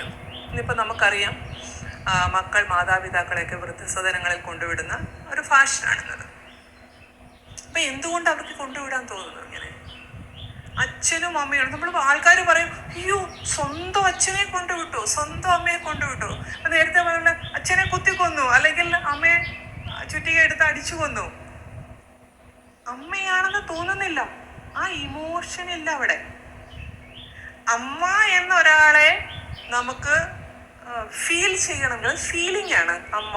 അനുഭവിക്കുന്നു ഇന്നിപ്പോൾ നമുക്കറിയാം മക്കൾ മാതാപിതാക്കളെയൊക്കെ വൃദ്ധസദനങ്ങളിൽ കൊണ്ടുവിടുന്ന ഒരു ഫാഷനാണിന്നത്. അപ്പം എന്തുകൊണ്ട് അവർക്ക് കൊണ്ടുവിടാൻ തോന്നുന്നു ഇങ്ങനെ? അച്ഛനും അമ്മയും നമ്മൾ ആൾക്കാർ പറയും അയ്യോ സ്വന്തം അച്ഛനെ കൊണ്ടുവിട്ടു? സ്വന്തം അമ്മയെ കൊണ്ടുവിട്ടു? നേരത്തെ പറഞ്ഞ അച്ഛനെ കുത്തിക്കൊന്നു അല്ലെങ്കിൽ അമ്മയെ ചുറ്റിക എടുത്ത് അടിച്ചു കൊന്നു. അമ്മയാണെന്ന് തോന്നുന്നില്ല. ആ ഇമോഷൻ ഇല്ല അവിടെ. അമ്മ എന്ന ഒരാളെ നമുക്ക് ഫീൽ ചെയ്യണമെങ്കിൽ ഫീലിംഗ് ആണ്. അമ്മ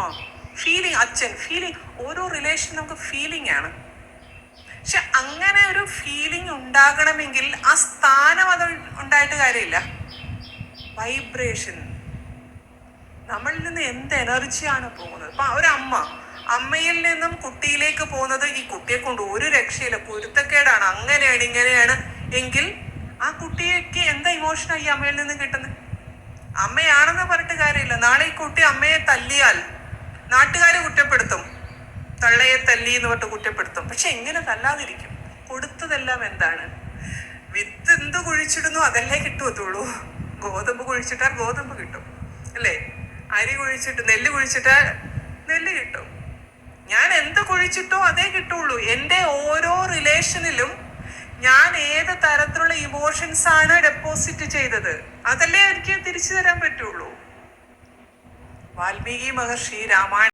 ഫീലിംഗ് അച്ഛൻ ഫീലിംഗ് ഓരോ റിലേഷൻ നമുക്ക് ഫീലിംഗ് ആണ്. പക്ഷെ അങ്ങനെ ഒരു ഫീലിംഗ് ഉണ്ടാകണമെങ്കിൽ ആ സ്ഥാനം അത് ഉണ്ടായിട്ട് കാര്യമില്ല. വൈബ്രേഷൻ നമ്മളിൽ നിന്ന് എന്ത് എനർജിയാണ് പോകുന്നത്? ഇപ്പൊ ഒരു അമ്മ അമ്മയിൽ നിന്നും കുട്ടിയിലേക്ക് പോകുന്നത് ഈ കുട്ടിയെ കൊണ്ട് ഒരു രക്ഷയില്ല. കുരുത്തക്കേടാണ് അങ്ങനെയാണ് ഇങ്ങനെയാണ്. എങ്കിൽ ആ കുട്ടിക്ക് എന്താ ഇമോഷനാണ് ഈ അമ്മയിൽ നിന്ന് കിട്ടുന്നത്? അമ്മയാണെന്ന് പറഞ്ഞിട്ട് കാര്യമില്ല. നാളെ ഈ കുട്ടി അമ്മയെ തല്ലിയാൽ നാട്ടുകാർ കുറ്റപ്പെടുത്തും. തള്ളയെ തല്ലി എന്ന് പറഞ്ഞിട്ട് കുറ്റപ്പെടുത്തും. പക്ഷെ എങ്ങനെ തല്ലാതിരിക്കും. കൊടുത്തതെല്ലാം എന്താണ്? വിത്ത് എന്ത് കുഴിച്ചിടുന്നു അതല്ലേ കിട്ടുമത്തുള്ളൂ ഗോതമ്പ് കുഴിച്ചിട്ടാൽ ഗോതമ്പ് കിട്ടും. അല്ലേ? അരി കുഴിച്ചിട്ട് നെല്ല് കുഴിച്ചിട്ടാൽ നെല്ല് കിട്ടും. ഞാൻ എന്ത് കുഴിച്ചിട്ടോ അതേ കിട്ടുള്ളൂ. എന്റെ ഓരോ റിലേഷനിലും ഞാൻ ഏത് തരത്തിലുള്ള ഇമോഷൻസ് ആണ് ഡെപ്പോസിറ്റ് ചെയ്തത്? അതല്ലേ എനിക്ക് തിരിച്ചു തരാൻ പറ്റുള്ളൂ. വാൽമീകി മഹർഷി രാമായണ